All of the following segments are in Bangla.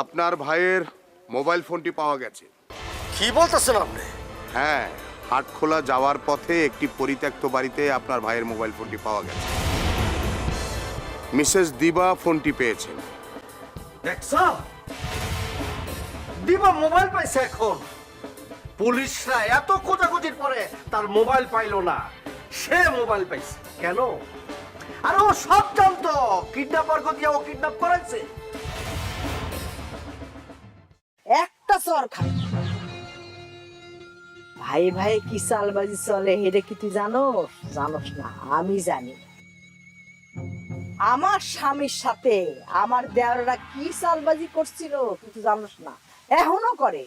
আপনার ভাইয়ের মোবাইল ফোনটি পাওয়া গেছে। কি বলতেছেন আপনি? হ্যাঁ হাটখোলা যাওয়ার পথে একটি পরিত্যক্ত বাড়িতে আপনার ভাইয়ের মোবাইল ফোনটি পাওয়া গেছে। মিসেস দিবা ফোনটি পেয়েছেন। দেখছ? দিবা মোবাইল পাইছে এখন। পুলিশরা এত খোঁজাখুঁজির পরে তার মোবাইল পাইলো না। সে মোবাইল পাইছে। কেন? আর ও সব জানতো। কিডন্যাপার দিয়ে ও কিডন্যাপ করেছে চর ভাই ভাই, কি চালবাজি চলে এটা কি তুই জানোস? জানোস না, আমি জানি। আমার স্বামীর সাথে আমার দেওয়ারা কি চালবাজি করছিল তুই তো জানোস না। এখনও করে।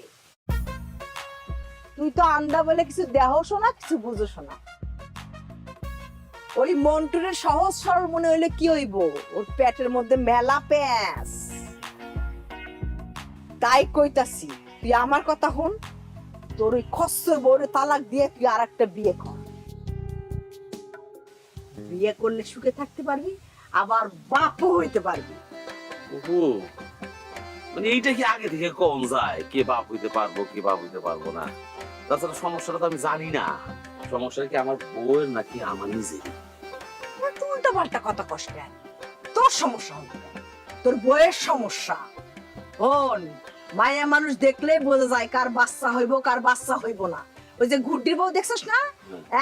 তুই তো আন্দা বলে কিছু দেহ শোনা, কিছু বুঝো শোনা। ওই মন্টুরের সহজ সরল মনে হইলে কি হইব? ওর পেটের মধ্যে মেলা প্যাঁচ। তাই কইতাছি। তুই আমার কথা হন তোর ওই খসর বউরে তালাক দিয়ে তুই আর একটা বিয়ে কর। বিয়ে করলে সুখে থাকতে পারবি আবার বাপও হইতে পারবি। ওহো মানে এইটা কি আগে থেকে কম যায় কে বাপ হইতে পারব কে বাপ হইতে পারব না? তাছাড়া সমস্যাটা তো আমি জানি না। সমস্যাটা কি আমার বউয়ের নাকি আমার নিজের? তুই উল্টা পাল্টা কথা কেন? তোর সমস্যা হবে তোর বইয়ের সমস্যা। হন মায়া মানুষ দেখলেই বোঝা যায় কার বাচ্চা হইব কার বাচ্চা হইব না। ওই যে ঘুরটির বউ দেখছিস না?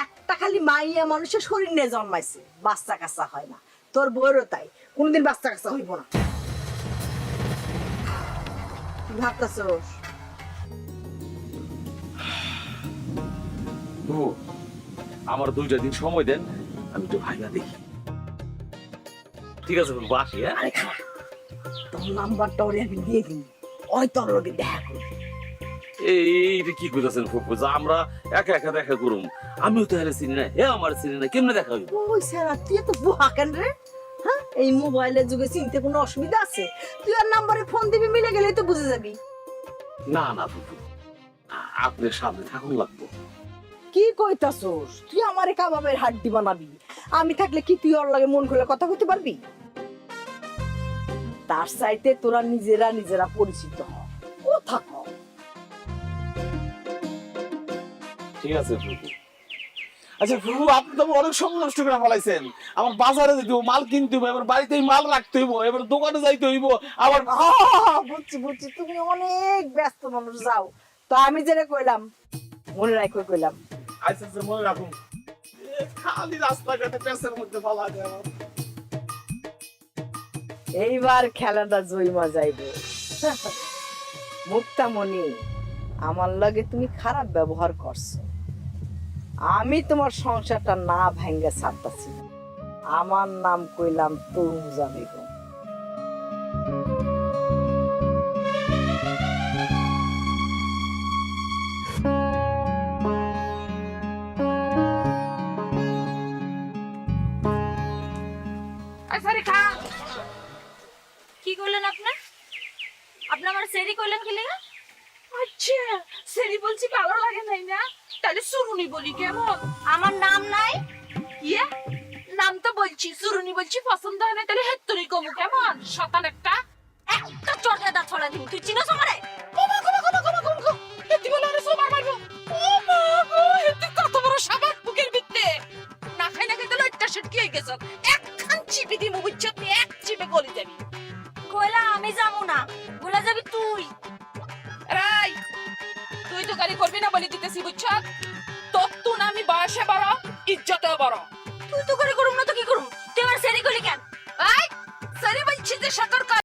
একটা খালি মাইয়া মানুষের শরীর নিয়ে জন্মাইছে বাচ্চা কাচ্চা হয় না। তোর বউয়েরও তাই কোনদিন বাচ্চা কাচ্চা হইব না। বউ, আমার দুইটা দিন সময় দেন আমি একটু ভাইবা দেখি। ঠিক আছে বাসি হ্যাঁ? তোর নাম্বারটা ওরে আমি দিয়ে দিই। ওই তোর লোকে দেখা। করবি এই কি কইতাছেন ফুপু? যে আমরা একা একা দেখা করুম। আমিও তো হেলে চিনি না হে আমার চিনি না কেমনে দেখা হইব? ওই সারা তুই এত বোহা কেন রে? হ্যাঁ? এই মোবাইলের যুগে চিনতে কোনো অসুবিধা আছে? তুই আর নাম্বারে ফোন দিবি মিলে তো বুঝে যাবি। না না ফুপু। আপনার সামনে থাকুন লাগবো। কি কইতাছোস? তুই আমারে কাবাবের হাড্ডি বানাবি। আমি থাকলে কি তুই ওর লাগে মন খুলে কথা কইতে পারবি? তার চাইতে তোরা নিজেরা নিজেরা পরিচিত হ। ও থাক ঠিক আছে আচ্ছা প্রভু আপনি তো অনেক সময় করে ফেলাইছেন। আমার বাজারে যেতে মাল কিনতে হইব এবার বাড়িতেই মাল রাখতে হইব এবার দোকানে যাইতে হইব আবার বুঝছি বুঝছি তুমি অনেক ব্যস্ত মানুষ যাও। তো আমি যেটা কইলাম মনে রাখো কইলাম। আচ্ছা আচ্ছা মনে রাখুন। খালি রাস্তাঘাটে পেঁচের মধ্যে ফেলা দেয় আমার। এইবার খেলাটা জয়মা যাইবে। মুক্তামণি, আমার লগে তুমি খারাপ ব্যবহার করছ। আমি তোমার সংসারটা না ভেঙ্গে ছাড়তাছি। আমার নাম কইলাম তরুজা বেগম কি করলেন আপনার? আপনি আমার সেরি করলেন কি লেগা? আচ্ছা সেরি বলছি ভালো লাগে নাই না? তাহলে সুরুনি বলি কেমন? আমার নাম নাই? ইয়ে নাম তো বলছি সুরুনি বলছি পছন্দ হয় না তাহলে হেত্তরি কমু কেমন? শতান একটা একটা চটে দা ছড়া দিন তুই চিনো আমারে? কমা কমা কমা কমা কমা কমা হেত্তি বলে আরে সবার মারবো। ও মা গো হেত্তি কত বড় সাবাক বুকের ভিতরে। না খাই না খাইতে লইট্টা সেটকি হয়ে গেছ? একখান চিপি দিমু বুঝছত তুই তো